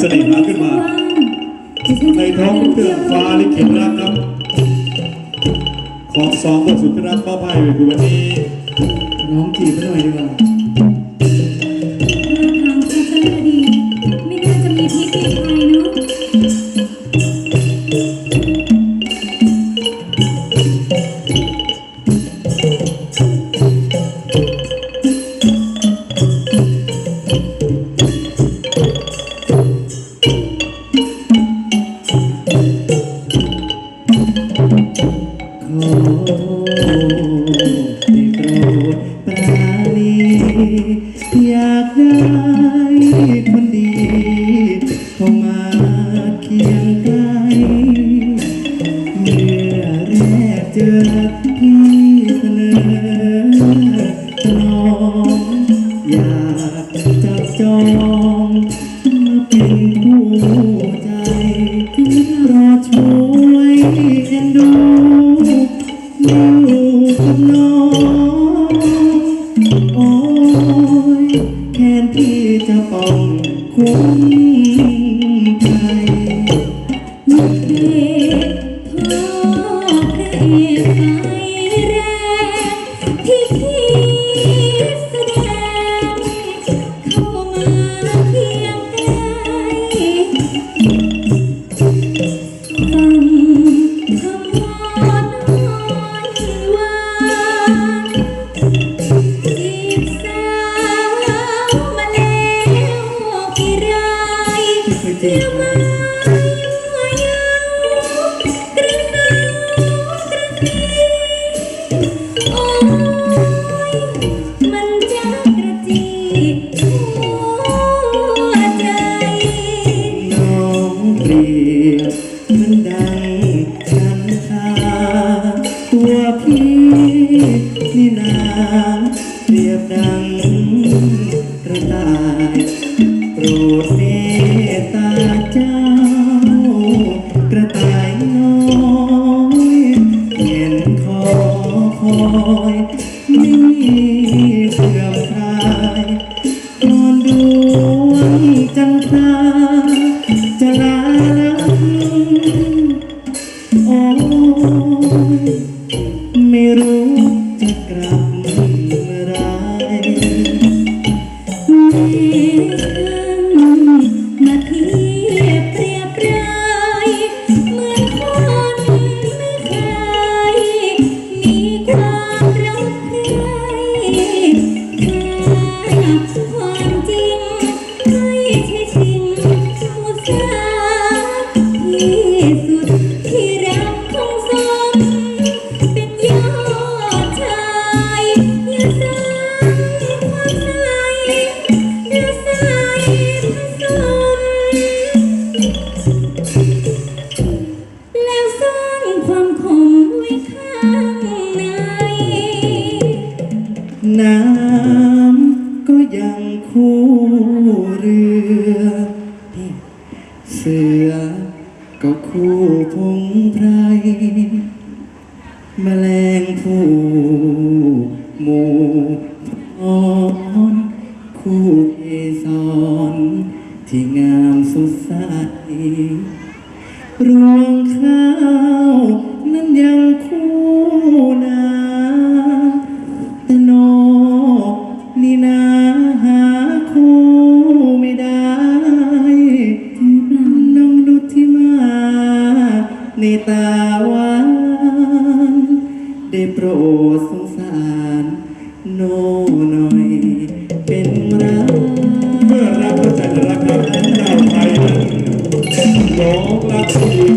เสน่หาขึ้นมาในท้องเตือนฟ้าลิขิตรักครับ ของสองบทสุดที่รักป้าไพ่ไปคือวันนี้ น้องจีบหน่อยดีกว่า อยากได้คนดีเข้ามาเคียงกล้เมื่อแรกเจอพี่เสนอสนองอยากจับจองมาเป็นคู่ใจรอช่วยเอ็นดูลูกกับน้อง ที่ ดังกระต่ายโปรดเมตตาเจ้า กระต่ายน้อยเห็นคอคอยนี่เสื่อมคลายก่อนดวงจันทราจะลาลับโอ้ไม่รู้จะกลับ คู่เรือเสือก็คู่พงไพรแมลงผู้หมูพรคู่เกสรที่งามสดใสรวงข้า ในตาหวานได้โปรดสงสารโน่หน่อย เป็นรักเมื่อรักก็จะรักครับเราไปนั้นร้องรักผู้หญิง